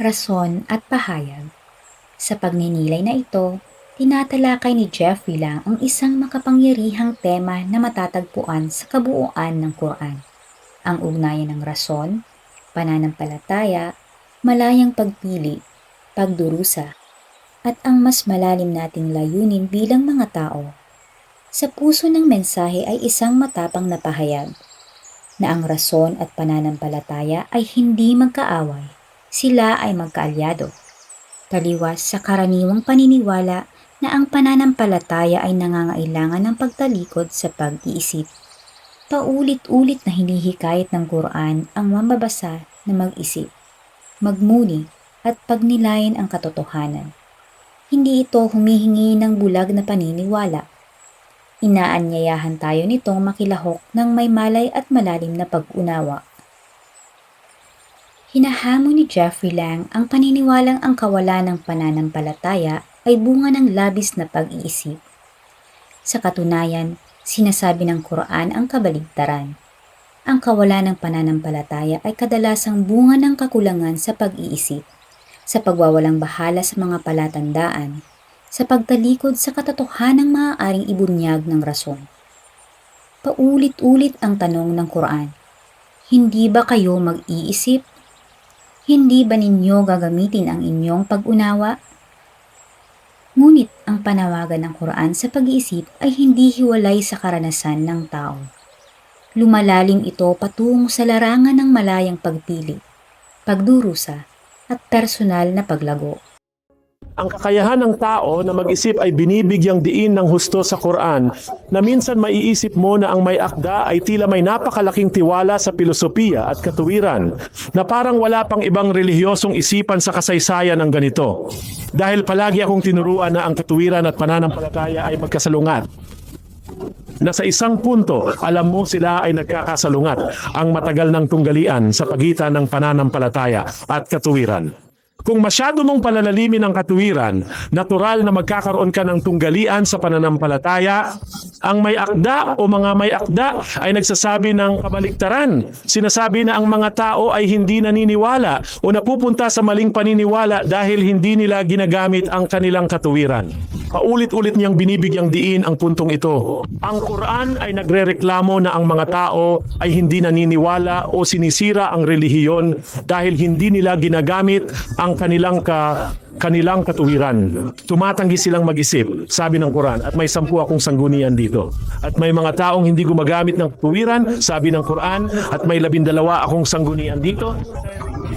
rason at pahayag. Sa pagninilay na ito, tinatalakay ni Jeffrey lang ang isang makapangyarihang tema na matatagpuan sa kabuuan ng Quran. Ang ugnayan ng rason, pananampalataya, malayang pagpili, pagdurusa, at ang mas malalim nating layunin bilang mga tao. Sa puso ng mensahe ay isang matapang na pahayag na ang rason at pananampalataya ay hindi magkaaway, sila ay magkaalyado. Taliwas sa karaniwang paniniwala na ang pananampalataya ay nangangailangan ng pagtalikod sa pag-iisip. Paulit-ulit na hinihikayat ng Quran ang mambabasa na mag-isip, magmuni at pagnilayan ang katotohanan. Hindi ito humihingi ng bulag na paniniwala. Inaanyayahan tayo nitong makilahok ng may malay at malalim na pag-unawa. Hinahamon ni Jeffrey Lang ang paniniwalang ang kawalan ng pananampalataya ay bunga ng labis na pag-iisip. Sa katunayan, sinasabi ng Quran ang kabaligtaran. Ang kawalan ng pananampalataya ay kadalasang bunga ng kakulangan sa pag-iisip, sa pagwawalang bahala sa mga palatandaan, sa pagtalikod sa katotohanang maaaring ibunyag ng rason. Paulit-ulit ang tanong ng Quran, Hindi ba kayo mag-iisip? Hindi ba ninyo gagamitin ang inyong pag-unawa? Ngunit ang panawagan ng Quran sa pag-iisip ay hindi hiwalay sa karanasan ng tao. Lumalalim ito patungo sa larangan ng malayang pagpili, pagdurusa, at personal na paglago. Ang kakayahan ng tao na mag-isip ay binibigyang diin ng husto sa Quran na minsan maiisip mo na ang may akda ay tila may napakalaking tiwala sa filosofiya at katuwiran na parang wala pang ibang relihiyosong isipan sa kasaysayan ng ganito. Dahil palagi akong tinuruan na ang katuwiran at pananampalataya ay magkasalungat na sa isang punto, alam mo sila ay nagkakasalungat ang matagal ng tunggalian sa pagitan ng pananampalataya at katuwiran. Kung masyado mong palalalimin ang katuwiran, natural na magkakaroon ka ng tunggalian sa pananampalataya. Ang may akda o mga may akda ay nagsasabi ng kabaliktaran. Sinasabi na ang mga tao ay hindi naniniwala o napupunta sa maling paniniwala dahil hindi nila ginagamit ang kanilang katuwiran. Paulit-ulit niyang binibigyang diin ang puntong ito. Ang Quran ay nagrereklamo na ang mga tao ay hindi naniniwala o sinisira ang relihiyon dahil hindi nila ginagamit ang kanilang ka kanilang katuwiran. Tumatanggi silang mag-isip, sabi ng Quran, at may sampu akong sanggunian dito. At may mga taong hindi gumagamit ng katuwiran, sabi ng Quran, at may labindalawa akong sanggunian dito.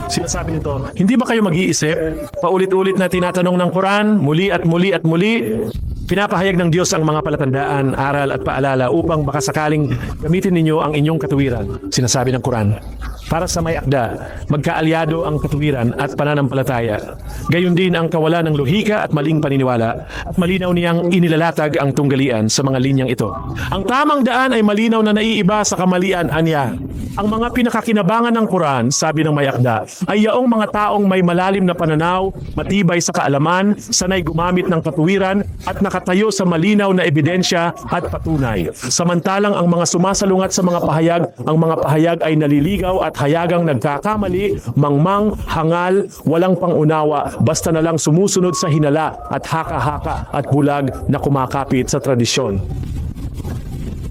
Sinasabi nito, hindi ba kayo mag-iisip? Paulit-ulit na tinatanong ng Quran, muli at muli at muli, Pinapahayag ng Diyos ang mga palatandaan, aral at paalala upang baka sakaling gamitin ninyo ang inyong katuwiran, sinasabi ng Quran. Para sa may akda, magkaalyado ang katuwiran at pananampalataya. Gayon din ang kawalan ng lohika at maling paniniwala at malinaw niyang inilalatag ang tunggalian sa mga linyang ito. Ang tamang daan ay malinaw na naiiba sa kamalian anya. Ang mga pinakakinabangan ng Quran, sabi ng may ay yaong mga taong may malalim na pananaw, matibay sa kaalaman, sanay gumamit ng katuwiran at nakatayo sa malinaw na ebidensya at patunay. Samantalang ang mga sumasalungat sa mga pahayag, ang mga pahayag ay naliligaw at hayagang nagkakamali, mangmang, hangal, walang pangunawa, basta na lang sumusunod sa hinala at haka-haka at bulag na kumakapit sa tradisyon.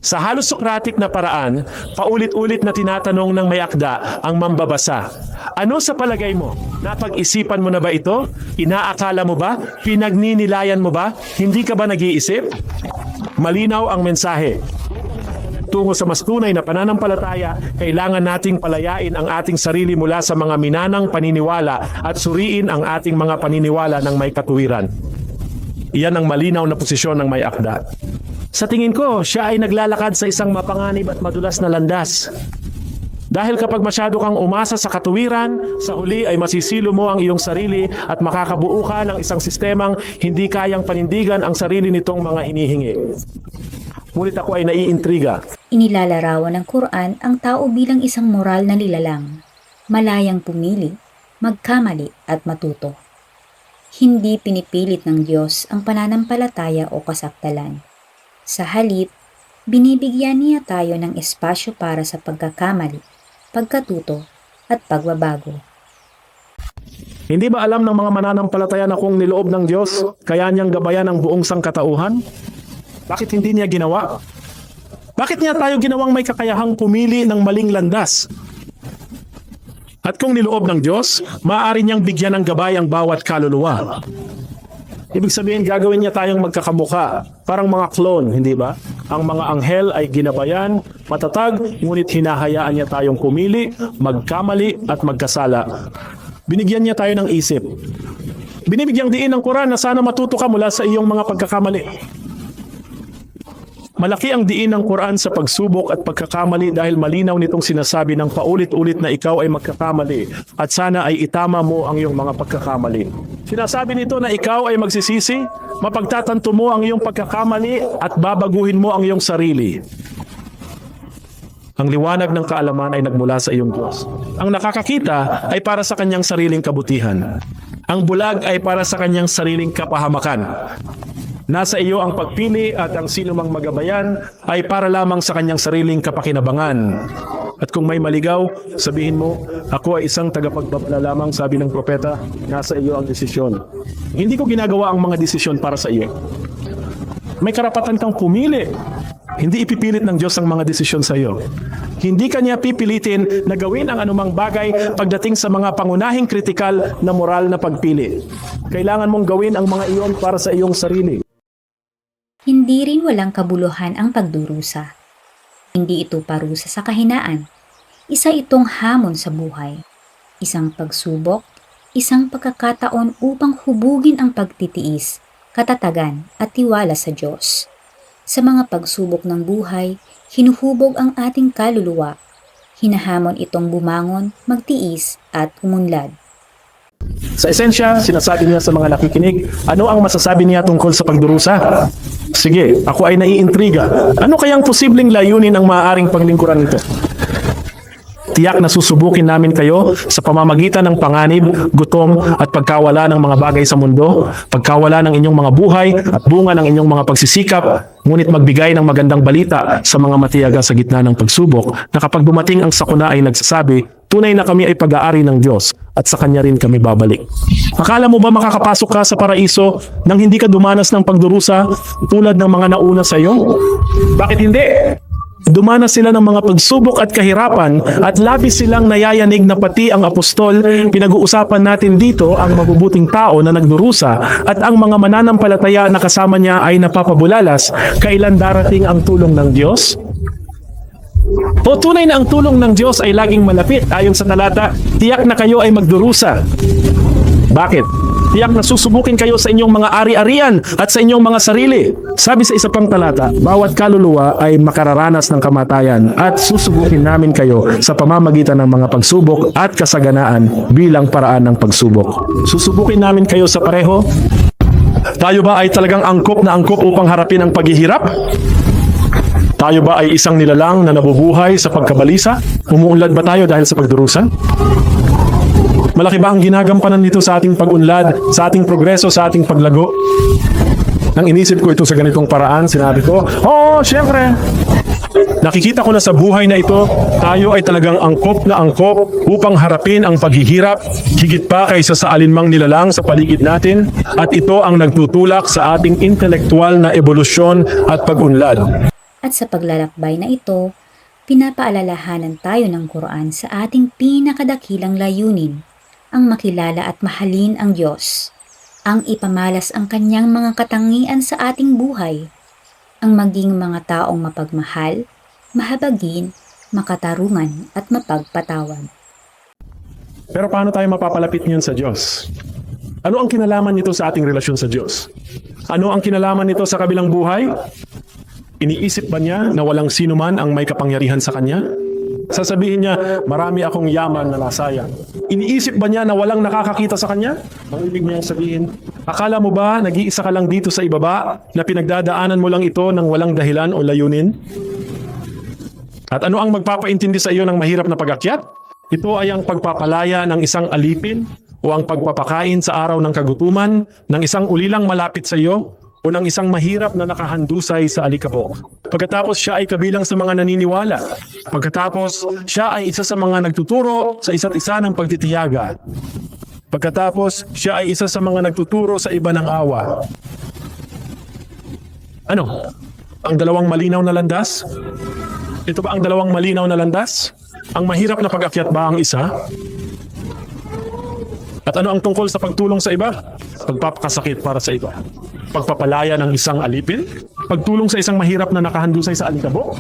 Sa halos Socratic na paraan, paulit-ulit na tinatanong ng may akda ang mambabasa. Ano sa palagay mo? Napag-isipan mo na ba ito? Inaakala mo ba? Pinagninilayan mo ba? Hindi ka ba nag-iisip? Malinaw ang mensahe. Tungo sa mas tunay na pananampalataya, kailangan nating palayain ang ating sarili mula sa mga minanang paniniwala at suriin ang ating mga paniniwala ng may katuwiran. Iyan ang malinaw na posisyon ng may akda. Sa tingin ko, siya ay naglalakad sa isang mapanganib at madulas na landas. Dahil kapag masyado kang umasa sa katuwiran, sa huli ay masisilo mo ang iyong sarili at makakabuo ka ng isang sistemang hindi kayang panindigan ang sarili nitong mga hinihingi. Ngunit ako ay naiintriga. Inilalarawan ng Quran ang tao bilang isang moral na nilalang, malayang pumili, magkamali at matuto. Hindi pinipilit ng Diyos ang pananampalataya o kasaktalan. Sa halip, binibigyan niya tayo ng espasyo para sa pagkakamali, pagkatuto at pagbabago. Hindi ba alam ng mga mananampalataya na kung niloob ng Diyos, kaya niyang gabayan ang buong sangkatauhan? Bakit hindi niya ginawa? Bakit niya tayo ginawang may kakayahang pumili ng maling landas? At kung niloob ng Diyos, maaari niyang bigyan ng gabay ang bawat kaluluwa. Ibig sabihin, gagawin niya tayong magkakamuka, parang mga clone, hindi ba? Ang mga anghel ay ginabayan, matatag, ngunit hinahayaan niya tayong pumili, magkamali at magkasala. Binigyan niya tayo ng isip. Binibigyang diin ng Quran na sana matuto ka mula sa iyong mga pagkakamali. Malaki ang diin ng Quran sa pagsubok at pagkakamali dahil malinaw nitong sinasabi ng paulit-ulit na ikaw ay magkakamali at sana ay itama mo ang iyong mga pagkakamali. Sinasabi nito na ikaw ay magsisisi, mapagtatanto mo ang iyong pagkakamali at babaguhin mo ang iyong sarili. Ang liwanag ng kaalaman ay nagmula sa iyong Diyos. Ang nakakakita ay para sa kanyang sariling kabutihan. Ang bulag ay para sa kanyang sariling kapahamakan. Nasa iyo ang pagpili at ang sino mang magabayan ay para lamang sa kanyang sariling kapakinabangan. At kung may maligaw, sabihin mo, ako ay isang tagapagbabala lamang, sabi ng propeta, nasa iyo ang desisyon. Hindi ko ginagawa ang mga desisyon para sa iyo. May karapatan kang pumili. Hindi ipipilit ng Diyos ang mga desisyon sa iyo. Hindi kanya pipilitin na gawin ang anumang bagay pagdating sa mga pangunahing kritikal na moral na pagpili. Kailangan mong gawin ang mga iyon para sa iyong sarili. Hindi rin walang kabuluhan ang pagdurusa. Hindi ito parusa sa kahinaan. Isa itong hamon sa buhay. Isang pagsubok, isang pagkakataon upang hubugin ang pagtitiis, katatagan at tiwala sa Diyos. Sa mga pagsubok ng buhay, hinuhubog ang ating kaluluwa. Hinahamon itong bumangon, magtiis at umunlad. Sa esensya, sinasabi niya sa mga nakikinig, ano ang masasabi niya tungkol sa pagdurusa? Sige, ako ay naiintriga. Ano kayang posibleng layunin ang maaaring paglingkuran nito? Tiyak na susubukin namin kayo sa pamamagitan ng panganib, gutom at pagkawala ng mga bagay sa mundo, pagkawala ng inyong mga buhay at bunga ng inyong mga pagsisikap, ngunit magbigay ng magandang balita sa mga matiyaga sa gitna ng pagsubok na kapag dumating ang sakuna ay nagsasabi, tunay na kami ay pag-aari ng Diyos at sa Kanya rin kami babalik. Akala mo ba makakapasok ka sa paraiso nang hindi ka dumanas ng pagdurusa tulad ng mga nauna sa iyo? Bakit hindi? Dumanas sila ng mga pagsubok at kahirapan at labis silang nayayanig na pati ang apostol. Pinag-uusapan natin dito ang mabubuting tao na nagdurusa at ang mga mananampalataya na kasama niya ay napapabulalas. Kailan darating ang tulong ng Diyos? O tunay na ang tulong ng Diyos ay laging malapit ayon sa talata, tiyak na kayo ay magdurusa. Bakit? Tiyak na susubukin kayo sa inyong mga ari-arian at sa inyong mga sarili. Sabi sa isa pang talata, bawat kaluluwa ay makararanas ng kamatayan at susubukin namin kayo sa pamamagitan ng mga pagsubok at kasaganaan bilang paraan ng pagsubok. Susubukin namin kayo sa pareho. Tayo ba ay talagang angkop na angkop upang harapin ang paghihirap? Tayo ba ay isang nilalang na nabubuhay sa pagkabalisa? Umuunlad ba tayo dahil sa pagdurusa? Malaki ba ang ginagampanan nito sa ating pag-unlad, sa ating progreso, sa ating paglago? Nang inisip ko ito sa ganitong paraan, sinabi ko, Oo, syempre. Nakikita ko na sa buhay na ito, tayo ay talagang angkop na angkop upang harapin ang paghihirap, higit pa kaysa sa alinmang nilalang sa paligid natin, at ito ang nagtutulak sa ating intelektual na ebolusyon at pag-unlad. At sa paglalakbay na ito, pinapaalalahanan tayo ng Quran sa ating pinakadakilang layunin, ang makilala at mahalin ang Diyos, ang ipamalas ang kanyang mga katangian sa ating buhay, ang maging mga taong mapagmahal, mahabagin, makatarungan at mapagpatawad. Pero paano tayo mapapalapit niyon sa Diyos? Ano ang kinalaman nito sa ating relasyon sa Diyos? Ano ang kinalaman nito sa kabilang buhay? Iniisip ba niya na walang sino man ang may kapangyarihan sa kanya? Sasabihin niya, marami akong yaman na nasayang. Iniisip ba niya na walang nakakakita sa kanya? Ang ibig niya sabihin, akala mo ba nag-iisa ka lang dito sa ibaba na pinagdadaanan mo lang ito ng walang dahilan o layunin? At ano ang magpapaintindi sa iyo ng mahirap na pag-akyat? Ito ay ang pagpapalaya ng isang alipin o ang pagpapakain sa araw ng kagutuman ng isang ulilang malapit sa iyo o ng isang mahirap na nakahandusay sa alikabok. Pagkatapos siya ay kabilang sa mga naniniwala. Pagkatapos siya ay isa sa mga nagtuturo sa isa't isa ng pagtitiyaga. Pagkatapos, siya ay isa sa mga nagtuturo sa iba ng awa. Ano? Ang dalawang malinaw na landas? Ito ba ang dalawang malinaw na landas? Ang mahirap na pag-akyat ba ang isa? At ano ang tungkol sa pagtulong sa iba? Pagpapakasakit para sa iba. Pagpapalaya ng isang alipin? Pagtulong sa isang mahirap na nakahandusay sa alikabok?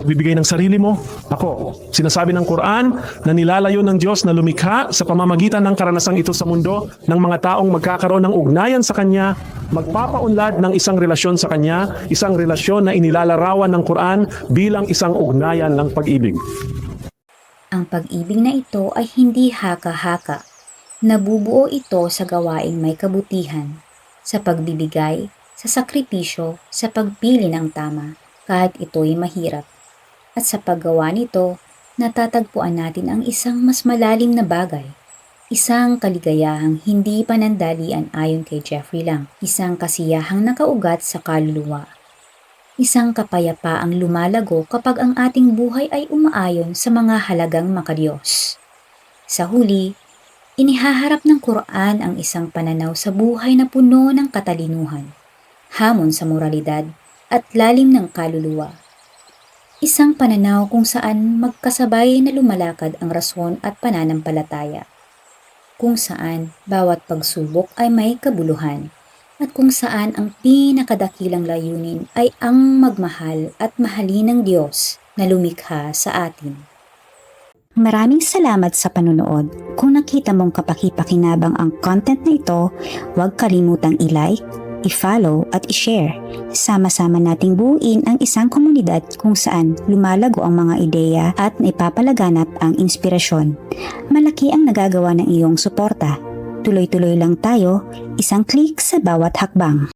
Bibigay ng sarili mo? Ako, sinasabi ng Quran na nilalayo ng Diyos na lumikha sa pamamagitan ng karanasang ito sa mundo ng mga taong magkakaroon ng ugnayan sa Kanya, magpapaunlad ng isang relasyon sa Kanya, isang relasyon na inilalarawan ng Quran bilang isang ugnayan ng pag-ibig. Ang pag-ibig na ito ay hindi haka-haka. Nabubuo ito sa gawaing may kabutihan, sa pagbibigay, sa sakripisyo, sa pagpili ng tama, kahit ito'y mahirap. At sa paggawa nito, natatagpuan natin ang isang mas malalim na bagay. Isang kaligayahang hindi panandalian ayon kay Jeffrey Lang. Isang kasiyahang nakaugat sa kaluluwa. Isang kapayapaang lumalago kapag ang ating buhay ay umaayon sa mga halagang makadiyos. Sa huli, inihaharap ng Quran ang isang pananaw sa buhay na puno ng katalinuhan, hamon sa moralidad at lalim ng kaluluwa. Isang pananaw kung saan magkasabay na lumalakad ang rason at pananampalataya. Kung saan bawat pagsubok ay may kabuluhan at kung saan ang pinakadakilang layunin ay ang magmahal at mahalin ng Diyos na lumikha sa atin. Maraming salamat sa panunood. Kung nakita mong kapaki-pakinabang ang content na ito, huwag kalimutang i-like, i-follow at i-share. Sama-sama nating buuin ang isang komunidad kung saan lumalago ang mga ideya at naipapalaganap ang inspirasyon. Malaki ang nagagawa ng iyong suporta. Tuloy-tuloy lang tayo, isang click sa bawat hakbang.